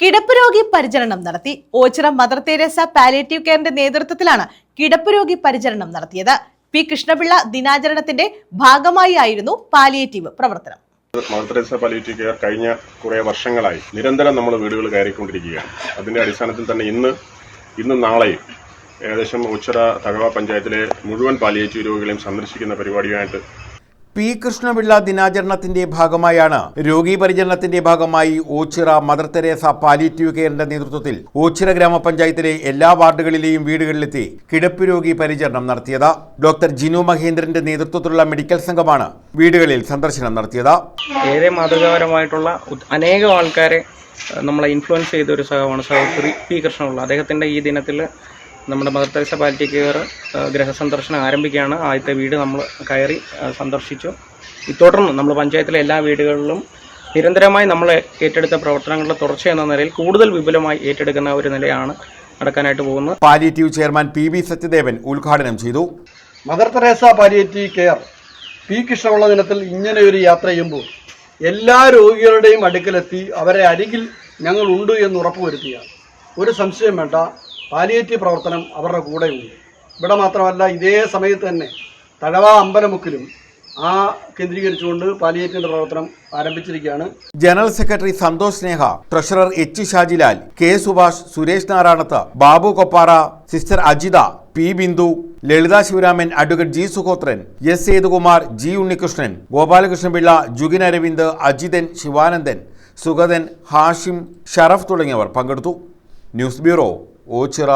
കിടപ്പ് രോഗി പരിചരണം നടത്തി. ഓച്ചിറ മദർ തെരേസ പാലിയേറ്റീവ് കെയറിന്റെ നേതൃത്വത്തിലാണ് കിടപ്പ് രോഗി പരിചരണം നടത്തിയത്. പി കൃഷ്ണപിള്ള ദിനാചരണത്തിന്റെ ഭാഗമായി ആയിരുന്നു പാലിയേറ്റീവ് പ്രവർത്തനം. മദർ തെരേസ പാലിയേറ്റീവ് കെയർ കഴിഞ്ഞ കുറേ വർഷങ്ങളായി നിരന്തരം നമ്മൾ വീടുകൾ കയറിക്കൊണ്ടിരിക്കുകയാണ്. അതിന്റെ അടിസ്ഥാനത്തിൽ തന്നെ ഇന്ന് ഇന്ന് നാളെയും ഏകദേശം ഉച്ചറ തകവ പഞ്ചായത്തിലെ മുഴുവൻ പാലിയേറ്റീവ് രോഗികളെയും സന്ദർശിക്കുന്ന പരിപാടിയായിട്ട് പി കൃഷ്ണപിള്ള ദിനാചരണത്തിന്റെ ഭാഗമായാണ്. രോഗി പരിചരണത്തിന്റെ ഭാഗമായി ഓച്ചിറ മദർ തെരേസ പാലിയേറ്റീവ് കെയറിന്റെ നേതൃത്വത്തിൽ ഓച്ചിറ ഗ്രാമപഞ്ചായത്തിലെ എല്ലാ വാർഡുകളിലെയും വീടുകളിലെത്തി കിടപ്പ് രോഗി പരിചരണം നടത്തിയത്. ഡോക്ടർ ജിനു മഹേന്ദ്രന്റെ നേതൃത്വത്തിലുള്ള മെഡിക്കൽ സംഘമാണ് വീടുകളിൽ സന്ദർശനം നടത്തിയത്. ഏറെ മാതൃകാപരമായിട്ടുള്ള അനേകം ആൾക്കാരെ നമ്മളെ ഇൻഫ്ലുവൻസ് ചെയ്ത ഒരു സഹമാണ് സഹോദരി പി കൃഷ്ണപിള്ള. അദ്ദേഹത്തിന്റെ ഈ ദിനത്തിൽ നമ്മുടെ മദർ തെരേസ പാലിറ്റി കെയർ ഗൃഹസന്ദർശനം ആരംഭിക്കുകയാണ്. ആദ്യത്തെ വീട് നമ്മൾ കയറി സന്ദർശിച്ചു. തുടർന്ന് നമ്മൾ പഞ്ചായത്തിലെ എല്ലാ വീടുകളിലും നിരന്തരമായി നമ്മൾ ഏറ്റെടുത്ത പ്രവർത്തനങ്ങളുടെ തുടർച്ച എന്ന നിലയിൽ കൂടുതൽ വിപുലമായി ഏറ്റെടുക്കുന്ന ഒരു നിലയാണ് നടക്കാനായിട്ട് പോകുന്നത്. Palliative chairman P V Sathyadevan ഉദ്ഘാടനം ചെയ്തു. Mother Teresa palliative care P കൃഷ്ണമുള്ള ദിനത്തിൽ ഇങ്ങനെ ഒരു യാത്ര ചെയ്യുമ്പോൾ എല്ലാ രോഗികളുടെയും അടുക്കലെത്തി അവരെ അരികിൽ ഞങ്ങൾ ഉണ്ട് എന്ന് ഉറപ്പുവരുത്തുകയാണ്. ഒരു സംശയം വേണ്ട പാലിയേറ്റീവ് പ്രവർത്തനം അവരുടെ കൂടെയുണ്ട്. ഇവിടെ മാത്രമല്ല ഇതേ സമയത്ത് തന്നെ തഴവ അമ്പലമുക്കിലും ആ കേന്ദ്രീകരിച്ചുകൊണ്ട് പാലിയേറ്റീവിന്റെ പ്രവർത്തനം ആരംഭിച്ചിരിക്കുകയാണ്. General secretary Santhosh Sneha treasurer H Shajilal K Subhash Suresh Narayanath Babu Koppara sister Ajitha P Bindu Lalitha Sivaraman advocate G Suhothran S Sethukumar G Unnikrishnan Gopalakrishnapillai Jugin Aravind Ajithan Sivanandan Sugathan Hashim Sharaf തുടങ്ങിയവർ പങ്കെടുത്തു. News bureau Ochira